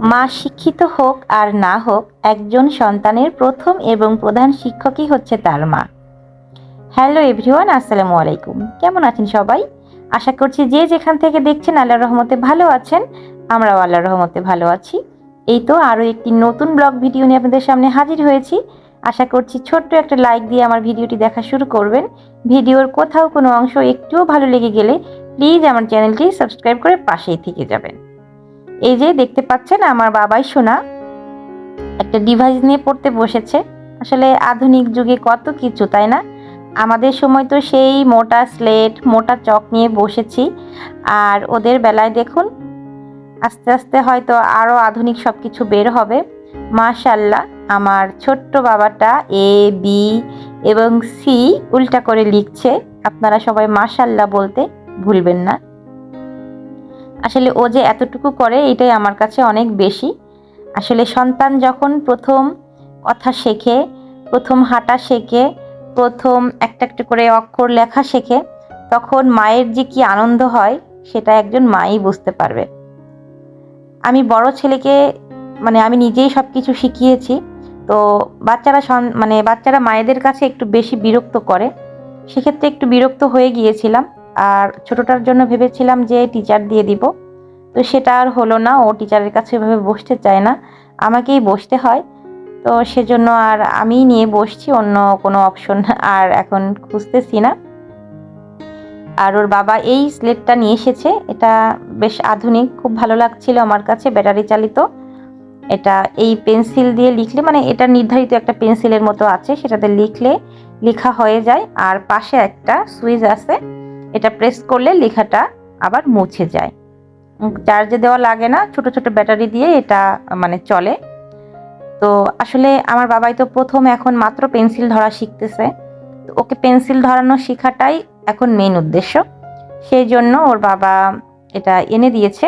মা শিক্ষিত হোক আর না হোক, একজন সন্তানের প্রথম এবং প্রধান শিক্ষকই হচ্ছে তার মা। হ্যালো এভরিওয়ান, আসসালামু আলাইকুম। কেমন আছেন সবাই? আশা করছি যে যেখান থেকে দেখছেন আল্লাহর রহমতে ভালো আছেন, আমরাও আল্লাহর রহমতে ভালো আছি। এই তো আরও একটি নতুন ব্লগ ভিডিও নিয়ে আপনাদের সামনে হাজির হয়েছি। আশা করছি ছোট্ট একটা লাইক দিয়ে আমার ভিডিওটি দেখা শুরু করবেন। ভিডিওর কোথাও কোনো অংশ একটুও ভালো লেগে গেলে প্লিজ আমার চ্যানেলটি সাবস্ক্রাইব করে পাশেই থেকে যাবেন। এই যে দেখতে পাচ্ছেন আমার বাবাই শোনা একটা ডিভাইস নিয়ে পড়তে বসেছে। আসলে আধুনিক যুগে কত কিছু, তাই না? আমাদের সময় তো সেই মোটা স্লেট মোটা চক নিয়ে বসেছি। আর ওদের বেলায় দেখুন, আস্তে আস্তে হয়তো আরও আধুনিক সব কিছু বের হবে। মাশাল্লাহ আমার ছোট্ট বাবাটা এ বি এবং সি উল্টা করে লিখছে। আপনারা সবাই মাশাল্লাহ বলতে ভুলবেন না। আসলে ও যে এতটুকু করে, এটাই আমার কাছে অনেক বেশি। আসলে সন্তান যখন প্রথম কথা শেখে, প্রথম হাঁটা শেখে, প্রথম একটা একটা করে অক্ষর লেখা শেখে, তখন মায়ের যে কি আনন্দ হয়, সেটা একজন মাই বুঝতে পারবে। আমি বড় ছেলেকে মানে আমি নিজেই সব কিছু শিখিয়েছি, তো বাচ্চারা মানে বাচ্চারা মায়েদের কাছে একটু বেশি বিরক্ত করে। সেক্ষেত্রে একটু বিরক্ত হয়ে গিয়েছিলাম। আর ছোটটার জন্য ভেবেছিলাম যে টিচার দিয়ে দিব। তো সেটা আর হলো না, ও টিচারের কাছে এভাবে বসতে চায় না। আমাকেই বসতে হয়। তো সেজন্য আর আমিই নিয়ে বসছি, অন্য কোনো অপশন আর এখন খুঁজতেছি না। আর ওর বাবা এই স্লেটটা নিয়ে এসেছে। এটা বেশ আধুনিক, খুব ভালো লাগছিল আমার কাছে ব্যাটারি চালিত। এটা এই পেন্সিল দিয়ে লিখলে মানে এটা নির্ধারিত একটা পেন্সিলের মতো আছে, সেটাতে লিখলে লেখা হয়ে যায়। আর পাশে একটা সুইচ আছে। এটা প্রেস করলে লেখাটা আবার মুছে যায়। চার্জে দেওয়া লাগে না, ছোট ছোট ব্যাটারি দিয়ে এটা মানে চলে। তো আসলে আমার বাবাই তো প্রথম এখন মাত্র পেন্সিল ধরা শিখতেছে। তো ওকে পেন্সিল ধরানো শেখাটাই এখন মেন উদ্দেশ্য। সেই জন্য ওর বাবা এটা এনে দিয়েছে।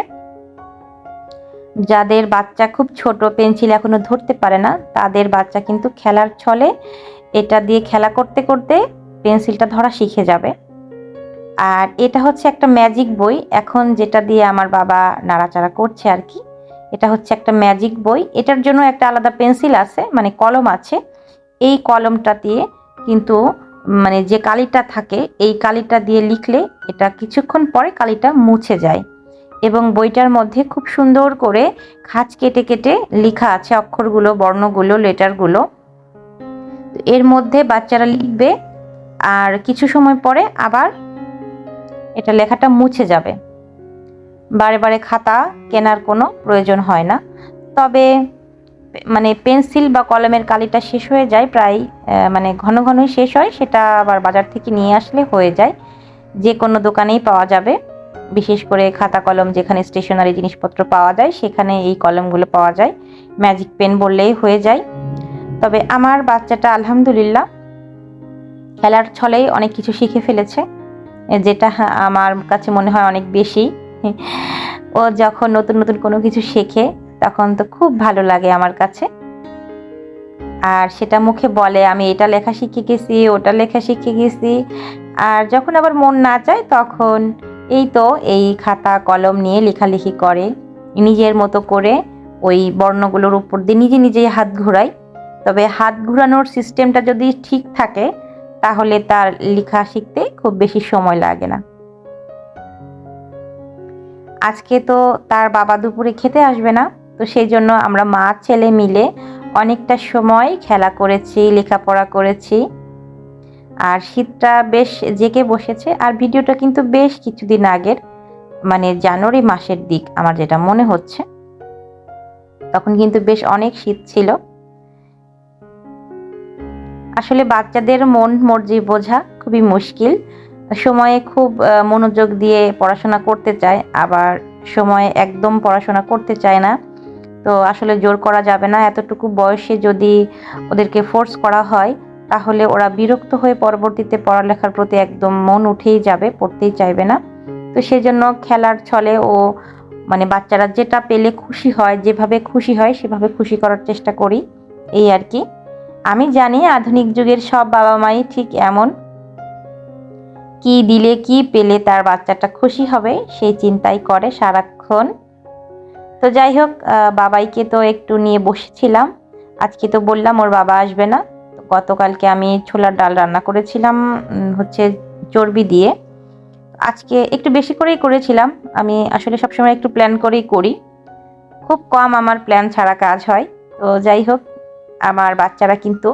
যাদের বাচ্চা খুব ছোট পেন্সিল এখনও ধরতে পারে না, তাদের বাচ্চা কিন্তু খেলার ছলে এটা দিয়ে খেলা করতে করতে পেন্সিলটা ধরা শিখে যাবে। আর এটা হচ্ছে একটা ম্যাজিক বই। এখন যেটা দিয়ে আমার বাবা নাড়াচাড়া করছে আর কি এটা হচ্ছে একটা ম্যাজিক বই। এটার জন্য একটা আলাদা পেন্সিল আছে মানে কলম আছে। এই কলমটা দিয়ে কিন্তু মানে যে কালিটা থাকে, এই কালিটা দিয়ে লিখলে এটা কিছুক্ষণ পরে কালিটা মুছে যায়। এবং বইটার মধ্যে খুব সুন্দর করে খাঁচ কেটে কেটে লেখা আছে, অক্ষরগুলো, বর্ণগুলো, লেটারগুলো। এর মধ্যে বাচ্চারা লিখবে, আর কিছু সময় পরে আবার এটা লেখাটা মুছে যাবে। বারে বারে খাতা কেনার কোনো প্রয়োজন হয় না। তবে মানে পেন্সিল বা কলমের কালিটা শেষ হয়ে যায়, প্রায় মানে ঘন ঘনই শেষ হয়, সেটা আবার বাজার থেকে নিয়ে আসলে হয়ে যায়। যে কোনো দোকানেই পাওয়া যাবে। বিশেষ করে খাতা কলম যেখানে স্টেশনারি জিনিসপত্র পাওয়া যায়, সেখানে এই কলমগুলো পাওয়া যায়। ম্যাজিক পেন বললেই হয়ে যায়। তবে আমার বাচ্চাটা আলহামদুলিল্লাহ খেলার ছলেই অনেক কিছু শিখে ফেলেছে। যেটা আমার কাছে মনে হয় অনেক বেশি। ও যখন নতুন নতুন কোনো কিছু শেখে, তখন তো খুব ভালো লাগে আমার কাছে। আর সেটা মুখে বলে, আমি এটা লেখা শিখে গেছি, ওটা লেখা শিখে গেছি। আর যখন আবার মন না চায়, তখন এই তো এই খাতা, কলম নিয়ে লেখালেখি করে। নিজের মতো করে ওই বর্ণগুলোর উপর দিয়ে নিজে নিজেই হাত ঘোরায় তবে হাত ঘোরানোর সিস্টেমটা যদি ঠিক থাকে তাহলে তার লেখা শিখতে খুব বেশি সময় লাগে না। আজকে তো তার বাবা দুপুরে খেতে আসবে না, তো সেই জন্য আমরা মা ছেলে মিলে অনেকটা সময় খেলা করেছি, লেখাপড়া করেছি। আর শীতটা বেশ জেকে বসেছে, আর ভিডিওটা কিন্তু বেশ কিছুদিন আগের মানে জানুয়ারি মাসের দিক, আমার যেটা মনে হচ্ছে। তখন কিন্তু বেশ অনেক শীত ছিল। আসলে বাচ্চাদের মন মর্জি বোঝা খুবই মুশকিল। সময়ে খুব মনোযোগ দিয়ে পড়াশোনা করতে চায়, আবার সময়ে একদম পড়াশোনা করতে চায় না। তো আসলে জোর করা যাবে না, এতটুকু বয়সে যদি ওদেরকে ফোর্স করা হয়, তাহলে ওরা বিরক্ত হয়ে পরবর্তীতে পড়ালেখার প্রতি একদম মন উঠেই যাবে, পড়তেই চাইবে না। তো সেজন্য খেলার ছলে ও মানে বাচ্চারা যেটা পেলে খুশি হয়, যেভাবে খুশি হয়, সেভাবে খুশি করার চেষ্টা করি, এই আর কি। আমি জানি আধুনিক যুগের সব বাবা মাই ঠিক এমন। কি দিলে কি পেলে তার বাচ্চাটা খুশি হবে সেই চিন্তাই করে সারাক্ষণ। তো যাই হোক বাবাইকে তো একটু নিয়ে বসেছিলাম। আজকে তো বললাম ওর বাবা আসবে না। গতকালকে আমি ছোলার ডাল রান্না করেছিলাম হচ্ছে চর্বি দিয়ে। আজকে একটু বেশি করেই করেছিলাম। আমি আসলে সবসময় একটু প্ল্যান করেই করি। খুব কম আমার প্ল্যান ছাড়া কাজ হয়। তো যাই হোক আমার বাচ্চারা কিন্তু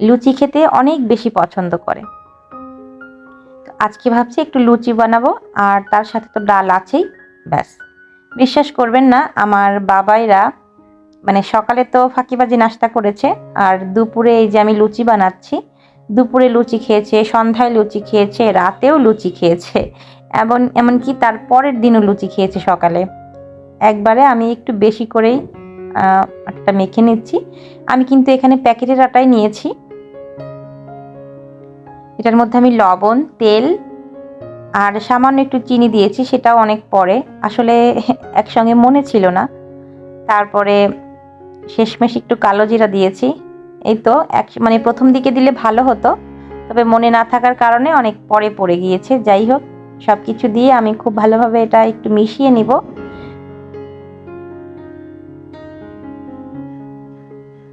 লুচি খেতে অনেক বেশি পছন্দ করে। আজকে ভাবছি একটু লুচি বানাবো, আর তার সাথে তো ডাল আছেই, ব্যাস। বিশ্বাস করবেন না, আমার বাবাইরা মানে সকালে তো ফাঁকিবাজি নাস্তা করেছে, আর দুপুরে এই যে আমি লুচি বানাচ্ছি, দুপুরে লুচি খেয়েছে, সন্ধ্যায় লুচি খেয়েছে, রাতেও লুচি খেয়েছে এমন এমনকি তার পরের দিনও লুচি খেয়েছে সকালে। একবারে আমি একটু বেশি করেই আটাটা মেখে নিচ্ছি। আমি কিন্তু এখানে প্যাকেটের আটাই নিয়েছি। এটার মধ্যে আমি লবণ, তেল আর সামান্য একটু চিনি দিয়েছি, সেটাও অনেক পরে। আসলে একসঙ্গে মনে ছিল না। তারপরে শেষমেশ একটু কালো জিরা দিয়েছি। এই তো, এক মানে প্রথম দিকে দিলে ভালো হতো, তবে মনে না থাকার কারণে অনেক পরে পড়ে গিয়েছে। যাই হোক সব কিছু দিয়ে আমি খুব ভালোভাবে এটা একটু মিশিয়ে নিব।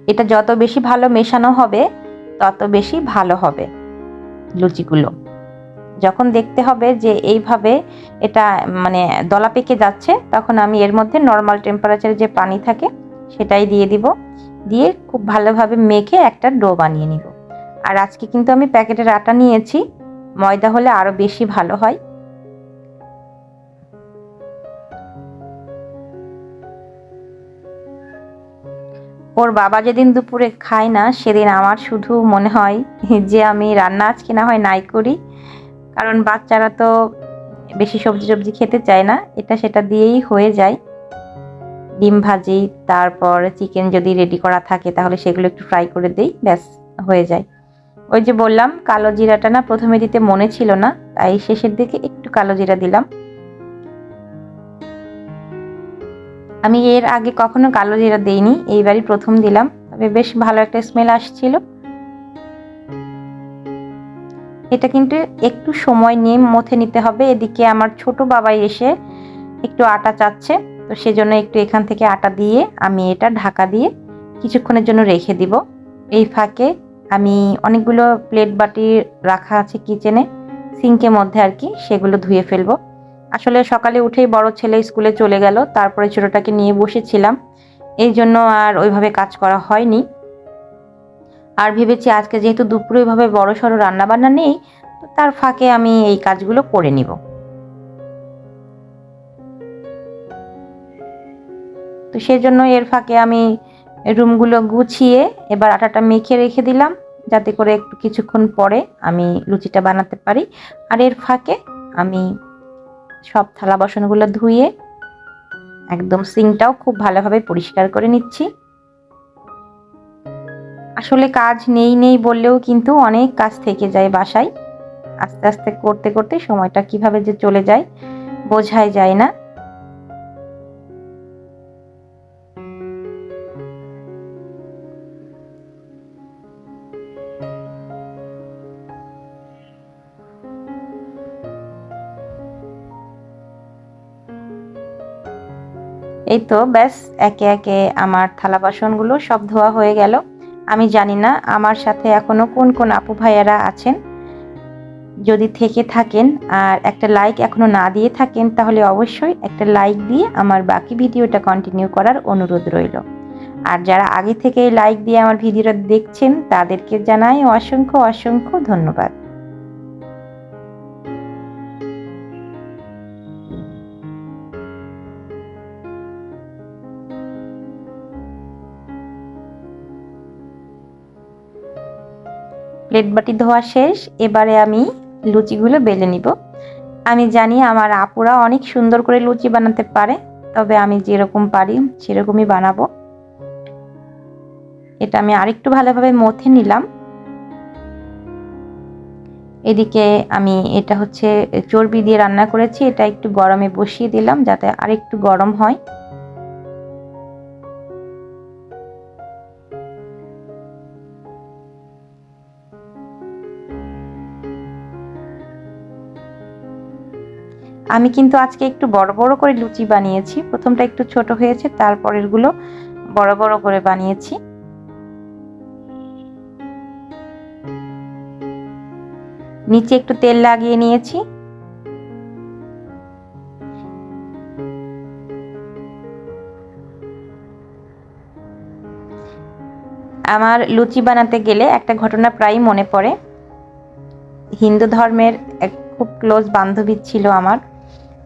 এটা যত বেশি ভালো মেশানো হবে, তত বেশি ভালো হবে লুচিগুলো। যখন দেখতে হবে যে এইভাবে এটা মানে দলা পেকে যাচ্ছে, তখন আমি এর মধ্যে নর্মাল টেম্পারেচারে যে পানি থাকে, সেটাই দিয়ে দিব। দিয়ে খুব ভালোভাবে মেখে একটা ডো বানিয়ে নিব। আর আজকে কিন্তু আমি প্যাকেটের আটা নিয়েছি, ময়দা হলে আরও বেশি ভালো হয়। ওর বাবা যেদিন দুপুরে খায় না, সেদিন আমার শুধু মনে হয় যে আমি রান্না আজকে না হয় নাই করি। কারণ বাচ্চারা তো বেশি সবজি সবজি খেতে চায় না, এটা সেটা দিয়েই হয়ে যায়। ডিম ভাজি, তারপর চিকেন যদি রেডি করা থাকে, তাহলে সেগুলো একটু ফ্রাই করে দিই, ব্যাস, হয়ে যায়। ওই যে বললাম, কালো জিরাটা না প্রথমে দিতে মনে ছিল না, তাই শেষের দিকে একটু কালো জিরা দিলাম। আমি এর আগে কখনো কালো জিরা দেইনি, এইবারই প্রথম দিলাম। তবে বেশ ভালো একটা স্মেল আসছিল। এটা কিন্তু একটু সময় নিয়ে মথে নিতে হবে। এদিকে আমার ছোট বাবাই এসে একটু আটা চাচ্ছে। তো সেজন্য একটু এখান থেকে আটা দিয়ে আমি এটা ঢাকা দিয়ে কিছুক্ষণের জন্য রেখে দিব। এই ফাঁকে আমি অনেকগুলো প্লেট বাটি রাখা আছে কিচেনে সিঙ্কের মধ্যে আর কি, সেগুলো ধুয়ে ফেলব। আসলে সকালে উঠেই বড় ছেলে স্কুলে চলে গেল, তারপরে ছোটোটাকে নিয়ে বসেছিলাম। এই জন্য আর ওইভাবে কাজ করা হয়নি। আর ভেবেছি আজকে যেহেতু দুপুরে ওইভাবে বড় সড়ো রান্নাবান্না নেই তার ফাঁকে আমি এই কাজগুলো করে নিব। তো সেই জন্য এর ফাঁকে আমি রুমগুলো গুছিয়ে এবার আটাটা মেখে রেখে দিলাম, যাতে করে একটু কিছুক্ষণ পরে আমি লুচিটা বানাতে পারি। আর এর ফাঁকে আমি সব থালা বাসনগুলো ধুয়ে একদম সিংটাও খুব ভালোভাবে পরিষ্কার করে নিচ্ছি। আসলে কাজ নেই নেই বললেও কিন্তু অনেক কাজ থেকে যায় বাসায়। আস্তে আস্তে করতে করতে সময়টা কীভাবে যে চলে যায় বোঝাই যায় না। এই তো, ব্যাস, একে একে আমার থালা বাসনগুলো সব ধোয়া হয়ে গেল। আমি জানি না আমার সাথে এখনও কোন কোন আপু ভাইয়ারা আছেন। যদি থেকে থাকেন আর একটা লাইক এখনও না দিয়ে থাকেন, তাহলে অবশ্যই একটা লাইক দিয়ে আমার বাকি ভিডিওটা কন্টিনিউ করার অনুরোধ রইল। আর যারা আগে থেকে লাইক দিয়ে আমার ভিডিওটা দেখছেন, তাদেরকে জানাই অসংখ্য অসংখ্য ধন্যবাদ। প্লেট বাটি ধোয়া শেষ। এবারে আমি লুচিগুলো বেলে নিব। আমি জানি আমার আপুরা অনেক সুন্দর করে লুচি বানাতে পারে, তবে আমি যেরকম পারি সেরকমই বানাবো। এটা আমি আরেকটু ভালোভাবে মথে নিলাম। এদিকে আমি এটা হচ্ছে চর্বি দিয়ে রান্না করেছি, এটা একটু গরমে বসিয়ে দিলাম যাতে আরেকটু গরম হয়। আমি কিন্তু আজকে একটু বড় বড় করে লুচি বানিয়েছি। প্রথমটা একটু ছোট হয়েছে, তারপরেরগুলো বড় বড় করে বানিয়েছি। নিচে একটু তেল লাগিয়ে নিয়েছি। আমার লুচি বানাতে গেলে একটা ঘটনা প্রায়ই মনে পড়ে। হিন্দু ধর্মের এক খুব ক্লোজ বান্ধবী ছিল আমার।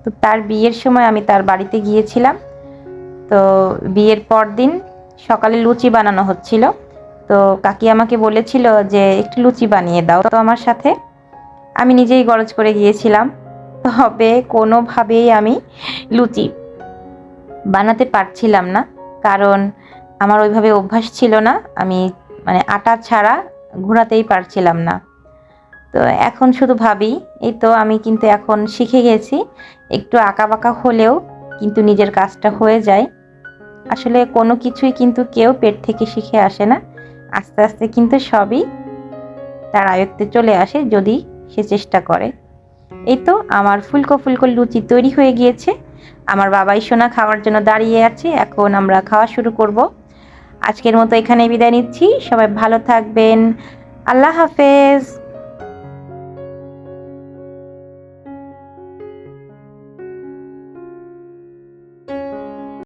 তো তার বিয়ের সময় আমি তার বাড়িতে গিয়েছিলাম। তো বিয়ের পর দিন সকালে লুচি বানানো হচ্ছিল। তো কাকি আমাকে বলেছিল যে, একটু লুচি বানিয়ে দাও তো আমার সাথে। আমি নিজেই গরজ করে গিয়েছিলাম। তবে কোনোভাবেই আমি লুচি বানাতে পারছিলাম না। কারণ আমার ওইভাবে অভ্যাস ছিল না। আমি মানে আটা ছাড়া ঘোরাতেই পারছিলাম না। তো এখন শুধু ভাবি, এই তো আমি কিন্তু এখন শিখে গেছি, একটু আঁকা বাঁকা হলেও কিন্তু নিজের কাজটা হয়ে যায়। আসলে কোনো কিছুই কিন্তু কেউ পেট থেকে শিখে আসে না, আস্তে আস্তে কিন্তু সবই তার আয়ত্তে চলে আসে যদি সে চেষ্টা করে। এই তো আমার ফুলকো ফুলকো লুচি তৈরি হয়ে গিয়েছে, আমার বাবাই সোনা খাওয়ার জন্য দাঁড়িয়ে আছে, এখন আমরা খাওয়া শুরু করব। আজকের মতো এখানে বিদায় নিচ্ছি, সবাই ভালো থাকবেন, আল্লাহ হাফেজ।